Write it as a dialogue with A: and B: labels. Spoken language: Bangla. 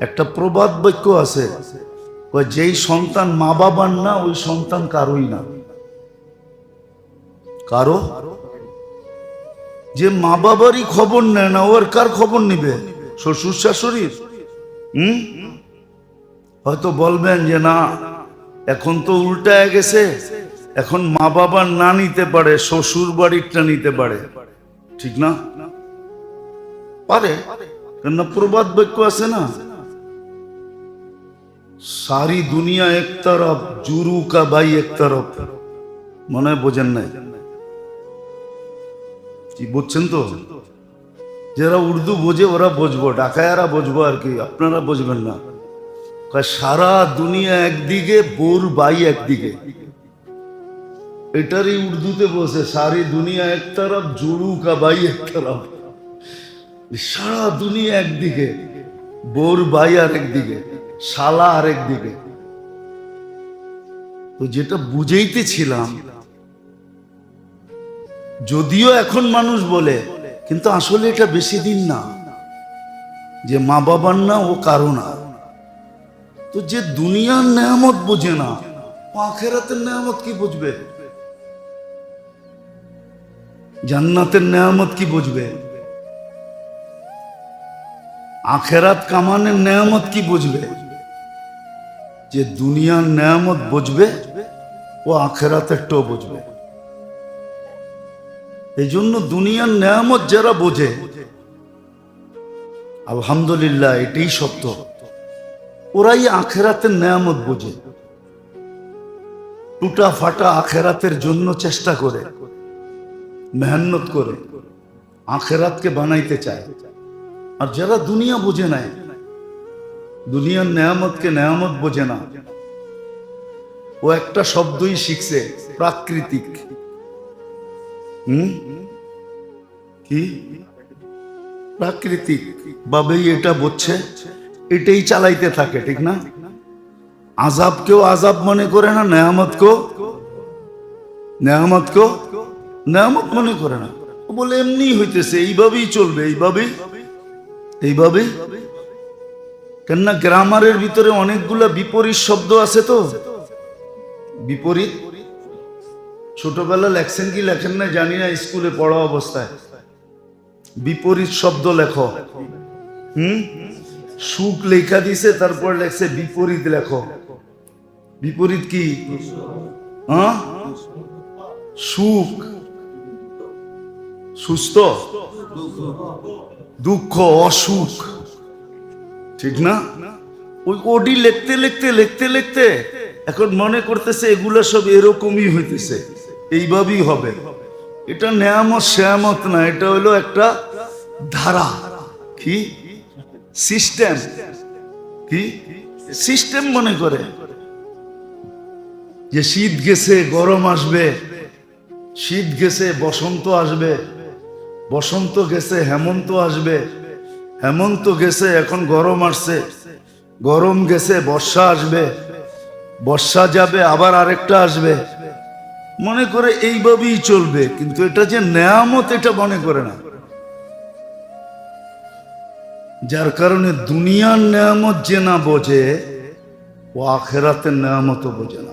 A: একটা প্রবাদ বাক্য আছে যেই সন্তান মা বাবার না, ওই সন্তান কারোই না। কারও? যে মা বাবারই খবর নেয় না ওর কার খবর নিবে? শ্বশুর শাশুড়ির? হুম? হয়তো বলবেন যে, না, এখন তো উল্টায় গেছে। এখন মা বাবার না নিতে পারে, শ্বশুর বাড়িরটা নিতে পারে। ঠিক না? পারে। কেননা প্রবাদ বাক্য আছে না? সারি দুনিয়া এক তরফ, জুরু কা ভাই এক তরফ। মনে হয় বোঝেন নাই? কি বুঝছেন তো? যারা উর্দু বোঝে, ওরা বুঝব। ডাকায়ারা বুঝব আর কি, আপনারা বুঝবেন না। সারা দুনিয়া একদিকে, বোর বাই একদিকে। এটারই উর্দুতে বসে সারি দুনিয়া এক তরফ জুড়ু কা বাই এক তরফ। সারা দুনিয়া একদিকে, বোর বাই আর একদিকে। শালা আর একদিকে তো যেটা বুঝেইতেছিলাম, যদিও এখন মানুষ বলে, কিন্তু আসলে এটা বেশি দিন না, যে মা বাবার না ও কারও না। তো যে দুনিয়ার নেয়ামত বোঝে না, ও আখেরাতের নেয়ামত কি বুঝবে? জান্নাতের নেয়ামত কি বুঝবে? আখেরাত কামানের নেয়ামত কি বুঝবে? যে দুনিয়ার নেয়ামত বুঝবে, ও আখেরাতেরটাও বুঝবে। এই জন্য দুনিয়ার নেয়ামত যারা বোঝে, আলহামদুলিল্লাহ এটাই সত্য। ওরাই আখেরাতের নেয়ামত বোঝে। টুটা ফাটা আখেরাতের জন্য চেষ্টা করে, মেহনত করে, আখেরাতকে বানাইতে চায়। আর যারা দুনিয়া বোঝে নাই দুনিয়ার নেয়ামতকে নেয়ামত বোঝে না। ও একটা শব্দই শিখছে, প্রাকৃতিক। হুম? কি? প্রাকৃতিক। ভাবেই এটা বুঝছে এটাই চালাইতে থাকে, ঠিক না? আজাবকেও আজাব মনে করে না নেয়ামতকেও নেয়ামতকেও নেয়ামত মনে করে না। বলে এমনি হইতেছে, এইভাবেই চলবে, এইভাবেই। এইভাবেই? কেননা গ্রামারের ভিতরে অনেকগুলা বিপরীত শব্দ আছে তো। বিপরীত? ছোটবেলা লেখছেন কি লেখেন না জানি না, স্কুলে পড়া অবস্থায়। বিপরীত শব্দ লেখো। হুম? সুখ লেখা দিছে, তারপর লেখছে বিপরীত লেখো। বিপরীত কি? হ্যাঁ? সুখ। সুস্থ? দুঃখ, অসুখ। ঠিক না? ওই ওডি লিখতে লিখতে লিখতে লিখতে এখন মনে করতেছে এগুলো সব এরকমই হইতেছে। এইভাবেই হবে। এটা নেয়ামত, শ্যামত না, এটা হলো একটা ধারা। কি? সিস্টেম। কি? সিস্টেম মনে করে। যে শীত গেছে, গরম আসবে। শীত গেছে, বসন্ত আসবে। বসন্ত গেছে, হেমন্ত আসবে। হেমন্ত গেছে, এখন গরম আসছে। গরম গেছে, বর্ষা আসবে। বর্ষা যাবে, আবার আরেকটা আসবে। মনে করে এইভাবেই চলবে, কিন্তু এটা যে নেয়ামত, এটা মনে করে না। যার কারণে দুনিয়ার নেয়ামত যে না বোঝে, ও আখেরাতের নেয়ামতও বোঝে না।